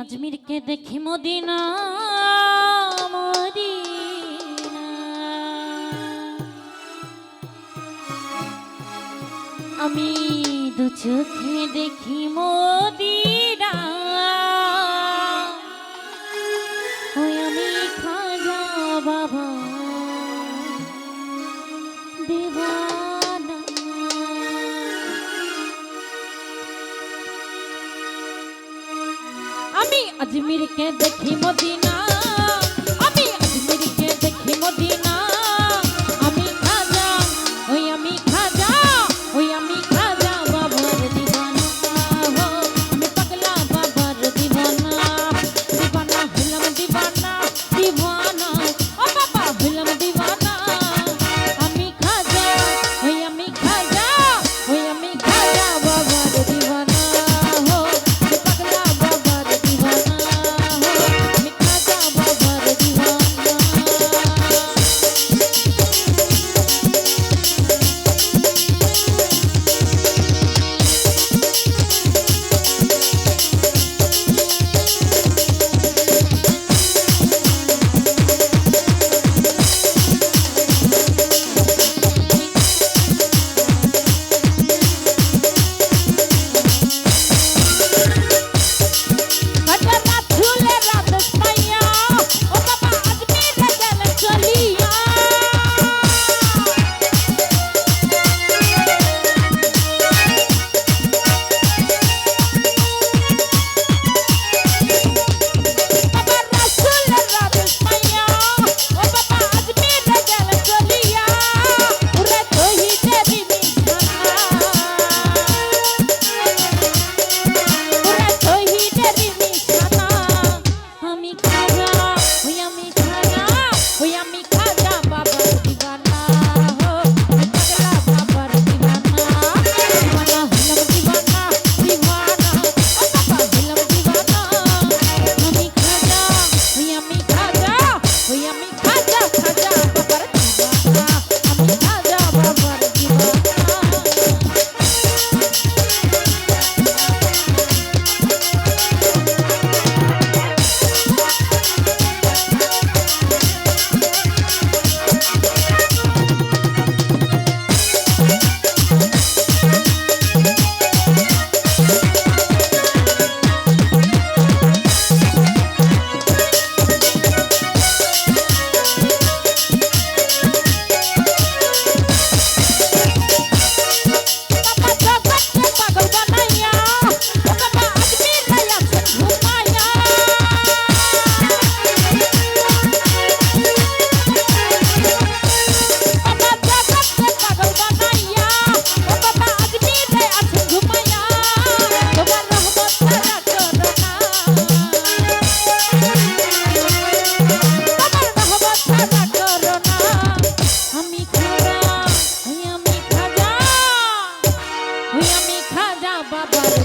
আজমিরকে দেখি Medina Medina. আমি দু চোখে দেখি মদিনা। अजमेर के देखी मदीना বাবা